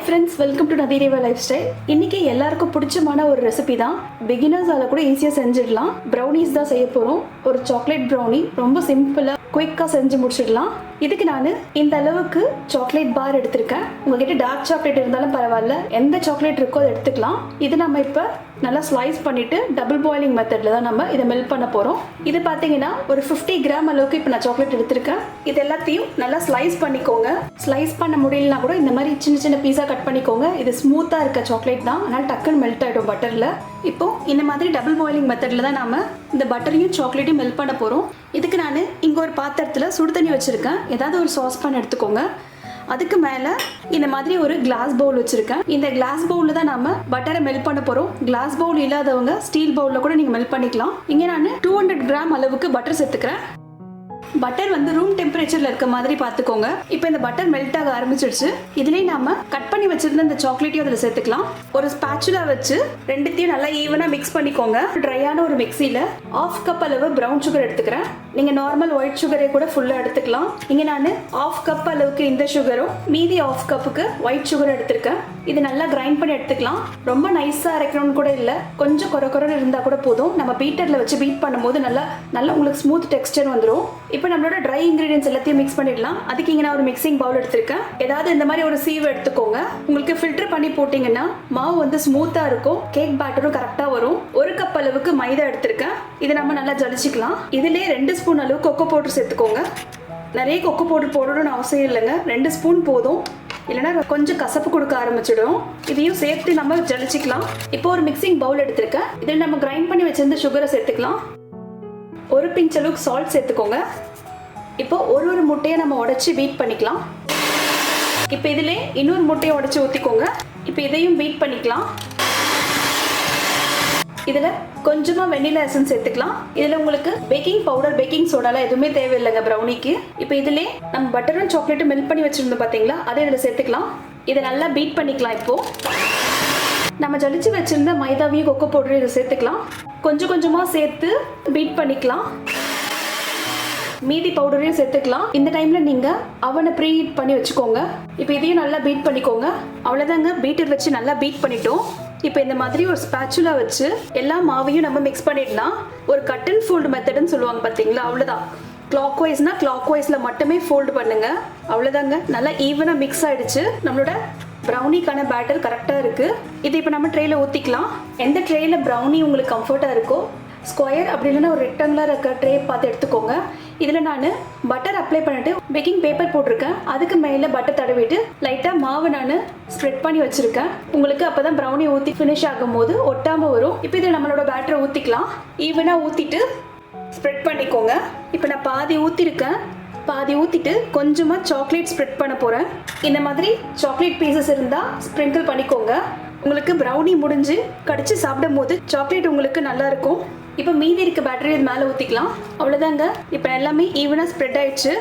Hi friends welcome to Nathireva lifestyle இன்னைக்கு எல்லாருக்கும் பிடிச்சமான ஒரு ரெசிபி தான். பிகினர்ஸால கூட ஈஸியாக செஞ்சிடலாம். ப்ரௌனிஸ் தான் செய்ய போகிறோம் ஒரு சாக்லேட் ப்ரௌனி ரொம்ப சிம்பிளாக குயிக்காக செஞ்சு முடிச்சிடலாம். இதுக்கு நான் இந்த அளவுக்கு சாக்லேட் பார் எடுத்திருக்கேன். உங்ககிட்ட டார்க் சாக்லேட் இருந்தாலும் பரவாயில்ல. எந்த சாக்லேட் இருக்கோ அதை எடுத்துக்கலாம். இது நம்ம இப்போ நல்லா ஸ்லைஸ் பண்ணிட்டு டபுள் பாயிலிங் மெத்தடில் தான் நம்ம இதை மெல்ட் பண்ண போகிறோம் இது பார்த்தீங்கன்னா ஒரு ஃபிஃப்டி கிராம் அளவுக்கு இப்போ நான் சாக்லேட் எடுத்திருக்கேன். இது எல்லாத்தையும் நல்லா ஸ்லைஸ் பண்ணிக்கோங்க. ஸ்லைஸ் பண்ண முடியலனா கூட இந்த மாதிரி சின்ன சின்ன பீஸாக கட் பண்ணிக்கோங்க. இது ஸ்மூத்தாக இருக்க சாக்லேட் தான். அதனால் டக்குன்னு மெல்ட் ஆகிடும் பட்டரில் இப்போ இந்த மாதிரி டபுள் பாயிலிங் மெத்தடில் தான் நாம இந்த பட்டரையும் சாக்லேட்டையும் மெல்ட் பண்ண போகிறோம் இதுக்கு நான் இங்கே ஒரு பாத்திரத்தில் சுடு தண்ணி வச்சுருக்கேன். ஏதாவது ஒரு சாஸ் பேன் எடுத்துக்கோங்க. அதுக்கு மேலே இந்த மாதிரி ஒரு கிளாஸ் பவுல் வச்சுருக்கேன். இந்த கிளாஸ் பவுலில் தான் நம்ம பட்டரை மெல்ட் பண்ண போகிறோம் கிளாஸ் பவுல் இல்லாதவங்க ஸ்டீல் பவுலில் கூட நீங்கள் மெல்ட் பண்ணிக்கலாம். இங்கே நான் டூ ஹண்ட்ரட் கிராம் அளவுக்கு பட்டர் சேர்த்துக்கிறேன். பட்டர் வந்து ரூம் டெம்பரேச்சர்ல இருக்க மாதிரி பார்த்துக்கோங்க. இப்போ இந்த பட்டர் மெல்ட் ஆக ஆரம்பிச்சிடுச்சு இதுலேயே நாம கட் பண்ணி வச்சிருந்த இந்த சாக்லேட்டையும் அதில் சேர்த்துக்கலாம். ஒரு ஸ்பேச்சுலா வச்சு ரெண்டுத்தையும் நல்லா ஈவனா மிக்ஸ் பண்ணிக்கோங்க. ட்ரையான ஒரு மிக்சியில் ஆஃப் கப் அளவு ப்ரௌன் சுகர் எடுத்துக்கிறேன். நீங்கள் நார்மல் ஒயிட் சுகரே கூட ஃபுல்லாக எடுத்துக்கலாம். இங்கே நான் ஆஃப் கப் அளவுக்கு இந்த சுகரும் மீதி ஆஃப் கப்புக்கு ஒயிட் சுகர் எடுத்திருக்கேன். இது நல்லா கிரைண்ட் பண்ணி எடுத்துக்கலாம். ரொம்ப நைஸாக அரைக்கணும்னு கூட இல்லை. கொஞ்சம் குறை குறை இருந்தால் கூட போதும். நம்ம பீட்டரில் வச்சு பீட் பண்ணும்போது நல்லா நல்லா உங்களுக்கு ஸ்மூத் டெக்ஸ்டர் வந்துடும் இப்போ நம்மளோட ட்ரை இன்கிரீடியன்ஸ் எல்லாத்தையும் மிக்ஸ் பண்ணிடலாம். அதுக்கு இங்கே நான் ஒரு மிக்சிங் பவுல் எடுத்திருக்கேன். ஏதாவது இந்த மாதிரி ஒரு சீவ் எடுத்துக்கோங்க. உங்களுக்கு ஃபில்டர் பண்ணி போட்டிங்கன்னா மாவு வந்து ஸ்மூத்தாக இருக்கும். கேக் பேட்டரும் கரெக்டாக வரும். ஒரு கப் அளவுக்கு மைதா எடுத்திருக்கேன். இதை நம்ம நல்லா ஜலிச்சிக்கலாம். இதுலேயே ரெண்டு ஸ்பூன் அளவு கொக்கோ பவுடர் சேர்த்துக்கோங்க. நிறைய கொக்கோ பவுடர் போடணும்னு அவசியம் இல்லைங்க. ரெண்டு ஸ்பூன் போதும். இல்லைன்னா கொஞ்சம் கசப்பு கொடுக்க ஆரம்பிச்சிடும். இதையும் சேர்த்து நம்ம ஜலிச்சிக்கலாம். இப்போ ஒரு மிக்சிங் பவுல் எடுத்திருக்கேன். இதில் நம்ம கிரைண்ட் பண்ணி வச்சிருந்த சுகரை சேர்த்துக்கலாம். ஒரு பிஞ்ச் அளவுக்கு சால்ட் சேர்த்துக்கோங்க. இப்போ ஒரு ஒரு முட்டையை நம்ம உடச்சி பீட் பண்ணிக்கலாம். இப்போ இதிலே இன்னொரு முட்டையை உடைச்சி ஊற்றிக்கோங்க இப்போ இதையும் பீட் பண்ணிக்கலாம். இதில் கொஞ்சமாக வெண்ணிலா எசன்ஸ் சேர்த்துக்கலாம். இதில் உங்களுக்கு பேக்கிங் பவுடர் பேக்கிங் சோடாலாம் எதுவுமே தேவையில்லைங்க ப்ரௌனிக்கு இப்போ இதிலே நம்ம பட்டரும் சாக்லேட்டும் மெல்ட் பண்ணி வச்சுருந்தோம் பார்த்தீங்களா அதை இதில் சேர்த்துக்கலாம். இதை நல்லா பீட் பண்ணிக்கலாம் இப்போது நம்ம ஜலிச்சு வச்சிருந்த மைதாவையும் கொக்கோ பவுடரையும் இதை சேர்த்துக்கலாம். கொஞ்சம் கொஞ்சமாக சேர்த்து பீட் பண்ணிக்கலாம். மீதி பவுடரையும் சேர்த்துக்கலாம். இந்த டைமில் நீங்கள் அவனை ப்ரீ ஹீட் பண்ணி வச்சுக்கோங்க. இப்போ இதையும் நல்லா பீட் பண்ணிக்கோங்க. அவ்வளோதாங்க பீட்டர் வச்சு நல்லா பீட் பண்ணிட்டோம். இப்போ இந்த மாதிரி ஒரு ஸ்பேச்சுலா வச்சு எல்லா மாவையும் நம்ம மிக்ஸ் பண்ணிடலாம். ஒரு கட் அண்ட் ஃபோல்டு மெத்தடுன்னு சொல்லுவாங்க பார்த்தீங்களா அவ்வளோதான் கிளாக் வைஸ்னா கிளாக் வைஸில் மட்டுமே ஃபோல்டு பண்ணுங்க. அவ்வளோதாங்க நல்லா ஈவனாக மிக்ஸ் ஆயிடுச்சு. நம்மளோட ப்ரௌனிக்கான பேட்டர் கரெக்டாக இருக்குது இது இப்போ நம்ம ட்ரேயில் ஊற்றிக்கலாம் எந்த ட்ரேயில் ப்ரௌனி உங்களுக்கு கம்ஃபர்ட்டாக இருக்கோ ஸ்கொயர் அப்படி இல்லைன்னா ஒரு ரெக்டாங்குலர் இருக்க ட்ரே பார்த்து எடுத்துக்கோங்க. இதில் நான் பட்டர் அப்ளை பண்ணிட்டு பேக்கிங் பேப்பர் போட்டிருக்கேன். அதுக்கு மேலே பட்டர் தடவிட்டு லைட்டாக மாவு நான் ஸ்ப்ரெட் பண்ணி வச்சுருக்கேன். உங்களுக்கு அப்போ தான் ப்ரௌனி ஊற்றி ஃபினிஷ் ஆகும் போது ஒட்டாமல் வரும். இப்போ இதில் நம்மளோட பேட்டரை ஊற்றிக்கலாம் ஈவனாக ஊற்றிட்டு ஸ்ப்ரெட் பண்ணிக்கோங்க. இப்போ நான் பாதி ஊற்றிருக்கேன் பாதி ஊற்றிட்டு கொஞ்சமாக சாக்லேட் ஸ்ப்ரெட் பண்ண போகிறேன் இந்த மாதிரி சாக்லேட் பீசஸ் இருந்தால் ஸ்ப்ரிங்கிள் பண்ணிக்கோங்க. உங்களுக்கு ப்ரௌனி முடிஞ்சு கடிச்சு சாப்பிடும் போது சாக்லேட் உங்களுக்கு நல்லா இருக்கும். இப்போ மீதி இருக்க பேட்டரி இது மேலே ஊற்றிக்கலாம் அவ்வளோதாங்க இப்போ எல்லாமே ஈவனாக ஸ்ப்ரெட் ஆயிடுச்சு.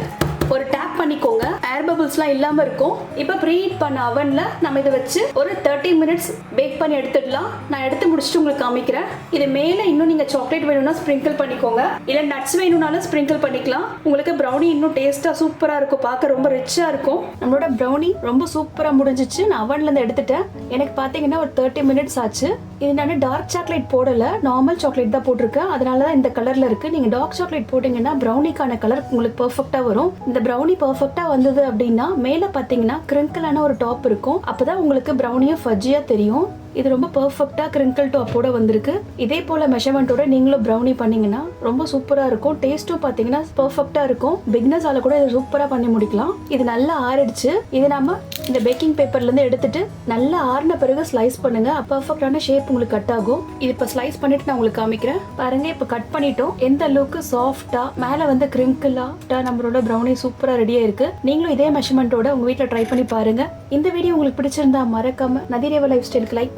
ஒரு டேப் பண்ணிக்கோங்க. ஏர் பபிள்ஸ்லாம் இல்லாமல் இருக்கும். இப்போ ப்ரீ ஹீட் பண்ண அவனில் நம்ம இதை வச்சு ஒரு தேர்ட்டி மினிட்ஸ் பேக் பண்ணி எடுத்துடலாம். நான் எடுத்து முடிச்சுட்டு உங்களுக்கு காமிக்கிறேன். இது மேலே இன்னும் நீங்கள் சாக்லேட் வேணும்னா ஸ்ப்ரிங்கிள் பண்ணிக்கோங்க. இல்லை நட்ஸ் வேணும்னாலும் ஸ்ப்ரிங்கிள் பண்ணிக்கலாம். உங்களுக்கு ப்ரௌனி இன்னும் டேஸ்ட்டாக சூப்பராக இருக்கும். பார்க்க ரொம்ப ரிச்சாக இருக்கும். நம்மளோட ப்ரௌனி ரொம்ப சூப்பராக முடிஞ்சிச்சு. நான் அவன்லேருந்து எடுத்துட்டேன். எனக்கு பார்த்தீங்கன்னா ஒரு தேர்ட்டி மினிட்ஸ் ஆச்சு. இது நான் டார்க் சாக்லேட் போடல. நார்மல் சாக்லேட் தான் போட்டிருக்கேன். அதனால தான் இந்த கலர்ல இருக்கு. நீங்க டார்க் சாக்லேட் போட்டீங்கன்னா ப்ரௌனிக்கான கலர் உங்களுக்கு பெர்ஃபெக்ட்டா வரும். இந்த ப்ரௌனி பர்ஃபெக்டாக வந்தது அப்படின்னா மேலே பார்த்தீங்கன்னா கிரிங்கிளான ஒரு டாப் இருக்கும். அப்போ தான் உங்களுக்கு ப்ரௌனியும் ஃபஜ்ஜியாக தெரியும். இது ரொம்ப பர்ஃபெக்டாக கிரிங்கிள் டாப்போட வந்திருக்கு. இதே போல மெஷர்மெண்ட்டோட நீங்களும் ப்ரௌனி பண்ணீங்கன்னா ரொம்ப சூப்பராக இருக்கும். டேஸ்ட்டும் பார்த்தீங்கன்னா பர்ஃபெக்டாக இருக்கும். பிக்னஸால கூட இதை சூப்பராக பண்ணி முடிக்கலாம். இது நல்லா ஆறிடுச்சு. இது நாம இந்த பேக்கிங் பேப்பர்லேருந்து எடுத்துட்டு நல்லா ஆறின பிறகு ஸ்லைஸ் பண்ணுங்க. பர்ஃபெக்டான ஷேப் உங்களுக்கு கட் ஆகும். இது இப்போ ஸ்லைஸ் பண்ணிட்டு நான் உங்களுக்கு காமிக்கிறேன். பாருங்க இப்போ கட் பண்ணிட்டோம். எந்த அளவுக்கு சாஃப்டாக மேலே வந்து கிரிங்கிளாக நம்மளோட ப்ரௌனி சூப்பராக ரெடியாக இருக்கு நீங்களும் இதே மெஷர்மெண்ட்டோட உங்கள் வீட்டில் ட்ரை பண்ணி பாருங்க. இந்த வீடியோ உங்களுக்கு பிடிச்சிருந்தா மறக்காம நதிரேவ லைஃப் ஸ்டைலுக்கு லைக்